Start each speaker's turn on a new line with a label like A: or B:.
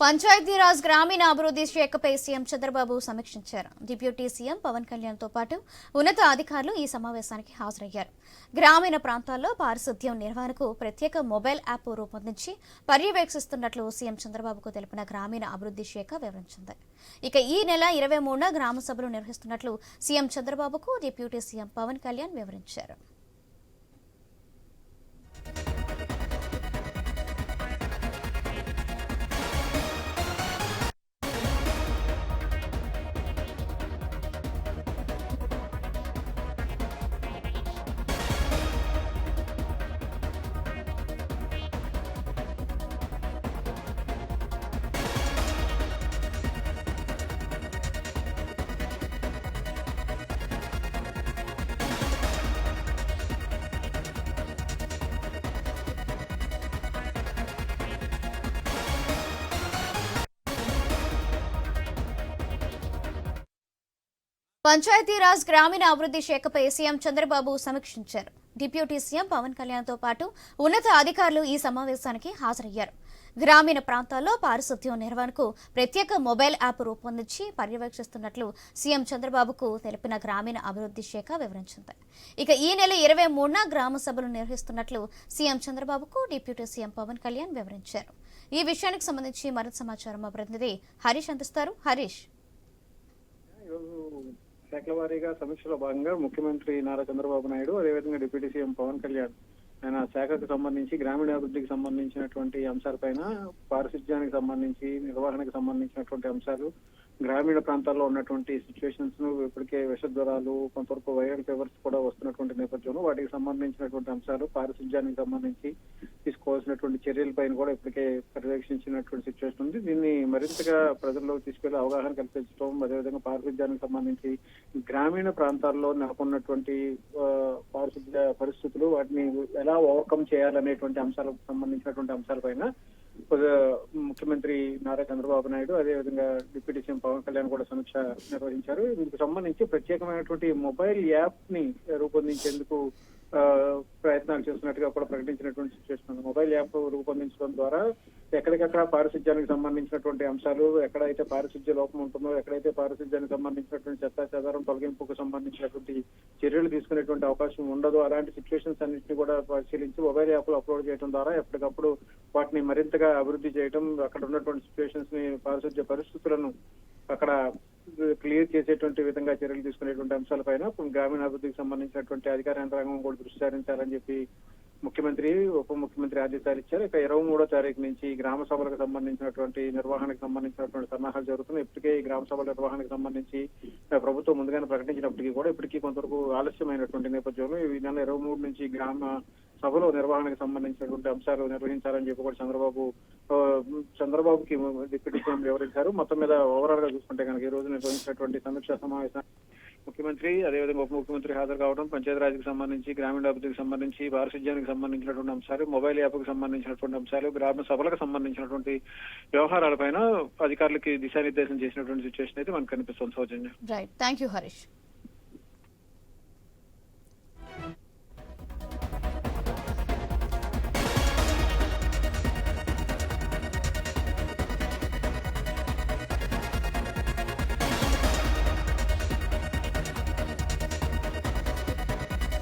A: పంచాయతీరాజ్ గ్రామీణ అభివృద్ధి శాఖపై సీఎం చంద్రబాబు సమీక్షించారు. డిప్యూటీ సీఎం పవన్ కళ్యాణ్తో పాటు ఉన్నత అధికారులు ఈ సమావేశానికి హాజరయ్యారు. గ్రామీణ ప్రాంతాల్లో పారిశుద్ధ్యం నిర్వహణకు ప్రత్యేక మొబైల్ యాప్ రూపొందించి పర్యవేక్షిస్తున్నట్లు సీఎం చంద్రబాబుకు తెలిపిన గ్రామీణ అభివృద్ధి శాఖ వివరించింది. ఇక ఈ నెల ఇరవై మూడున గ్రామ సభలు నిర్వహిస్తున్నట్లు సీఎం చంద్రబాబుకు డిప్యూటీ సీఎం పవన్ కళ్యాణ్ వివరించారు. పంచాయతీరాజ్ గ్రామీణ అభివృద్ధి శాఖపై సీఎం చంద్రబాబు సమీక్షించారు. డిప్యూటీ సీఎం పవన్ కళ్యాణ్తో పాటు ఉన్నత అధికారులు ఈ సమావేశానికి హాజరయ్యారు. గ్రామీణ ప్రాంతాల్లో పారిశుద్ధ్యం నిర్వహణకు ప్రత్యేక మొబైల్ యాప్ రూపొందించి పర్యవేక్షిస్తున్నట్లు సీఎం చంద్రబాబుకు తెలిపిన గ్రామీణ అభివృద్ధి శాఖ వివరించింది. ఇక ఈ నెల ఇరవై మూడున గ్రామ సభలు నిర్వహిస్తున్నట్లు సీఎం చంద్రబాబుకు డిప్యూటీ సీఎం పవన్ కళ్యాణ్ వివరించారు. ఈ విషయానికి సంబంధించి మరింత సమాచారం మా ప్రతినిధి హరీష్ అందిస్తారు. హరీష్.
B: శాఖల వారీగా సమీక్షలో భాగంగా ముఖ్యమంత్రి నారా చంద్రబాబు నాయుడు అదేవిధంగా డిప్యూటీ సీఎం పవన్ కళ్యాణ్ ఆయన శాఖకు సంబంధించి గ్రామీణాభివృద్ధికి సంబంధించినటువంటి అంశాలపైన పారిశుధ్యానికి సంబంధించి నిర్వహణకు సంబంధించినటువంటి అంశాలు గ్రామీణ ప్రాంతాల్లో ఉన్నటువంటి సిచ్యువేషన్స్ను ఇప్పటికే విషజ్వరాలు కొంతవరకు వైరల్ ఫీవర్స్ కూడా వస్తున్నటువంటి నేపథ్యంలో వాటికి సంబంధించినటువంటి అంశాలు పారిశుధ్యానికి సంబంధించి తీసుకోవాల్సినటువంటి చర్యలపైన కూడా ఇప్పటికే పర్యవేక్షించినటువంటి సిచ్యువేషన్ ఉంది. దీన్ని మరింతగా ప్రజల్లో తీసుకెళ్ళి అవగాహన కల్పించడం అదేవిధంగా పారిశుద్ధ్యానికి సంబంధించి గ్రామీణ ప్రాంతాల్లో నెలకొన్నటువంటి పారిశుద్ధ్య పరిస్థితులు వాటిని ఎలా ఓవర్కమ్ చేయాలనేటువంటి అంశాలకు సంబంధించినటువంటి అంశాలపైన కొద్దిగా ముఖ్యమంత్రి నారా చంద్రబాబు నాయుడు అదేవిధంగా డిప్యూటీ సీఎం పవన్ కళ్యాణ్ కూడా సమీక్ష నిర్వహించారు. దీనికి సంబంధించి ప్రత్యేకమైనటువంటి మొబైల్ యాప్ని రూపొందించేందుకు ప్రయత్నాలు చేస్తున్నట్టుగా కూడా ప్రకటించినటువంటి సిచ్యువేషన్ ఉంది. మొబైల్ యాప్ రూపొందించడం ద్వారా ఎక్కడికక్కడ పారిశుధ్యానికి సంబంధించినటువంటి అంశాలు ఎక్కడైతే పారిశుధ్య లోపం ఉంటుందో ఎక్కడైతే పారిశుధ్యానికి సంబంధించినటువంటి చెత్త చెదారం తొలగింపుకు సంబంధించినటువంటి చర్యలు తీసుకునేటువంటి అవకాశం ఉండదు. అలాంటి సిచ్యువేషన్స్ అన్నింటినీ కూడా పరిశీలించి మొబైల్ యాప్లో అప్లోడ్ చేయడం ద్వారా ఎప్పటికప్పుడు వాటిని మరింతగా అభివృద్ధి చేయడం అక్కడ ఉన్నటువంటి సిచ్యువేషన్స్ని పారిశుధ్య పరిస్థితులను అక్కడ చేసేటువంటి విధంగా చర్యలు తీసుకునేటువంటి అంశాలపైన గ్రామీణాభివృద్ధికి సంబంధించినటువంటి అధికార యంత్రాంగం కూడా దృష్టి సారించాలని చెప్పి ముఖ్యమంత్రి ఉప ముఖ్యమంత్రి ఆదేశాలు ఇచ్చారు. ఇక ఇరవై మూడో తారీఖు నుంచి గ్రామ సభలకు సంబంధించినటువంటి నిర్వహణకు సంబంధించినటువంటి సన్నాహాలు జరుగుతున్నాయి. ఇప్పటికే ఈ గ్రామ సభల నిర్వహణకు సంబంధించి ప్రభుత్వం ముందుగానే ప్రకటించినప్పటికీ కూడా ఇప్పటికీ కొంతవరకు ఆలస్యమైనటువంటి నేపథ్యంలో ఈ నెల ఇరవై మూడు నుంచి గ్రామ సభలో నిర్వహణకు సంబంధించినటువంటి అంశాలు నిర్వహించాలని చెప్పి కూడా చంద్రబాబు చంద్రబాబుకి డిప్యూటీ సీఎం వివరించారు. మొత్తం మీద ఓవరాల్గా చూసుకుంటే కనుక ఈ రోజు నిర్వహించినటువంటి సమీక్ష సమావేశం ముఖ్యమంత్రి అదేవిధంగా ఉప ముఖ్యమంత్రి హాజరు కావడం పంచాయతీరాజ్కి సంబంధించి గ్రామీణాభివృద్ధికి సంబంధించి పారిశుధ్యానికి సంబంధించినటువంటి అంశాలు మొబైల్ యాప్కు సంబంధించినటువంటి అంశాలు గ్రామ సభలకు సంబంధించినటువంటి వ్యవహారాలపైన అధికారులకి దిశానిర్దేశం చేసినటువంటి సిచ్యువేషన్ అయితే మనకు కనిపిస్తుంది Soujanya.
A: Right thank you Harish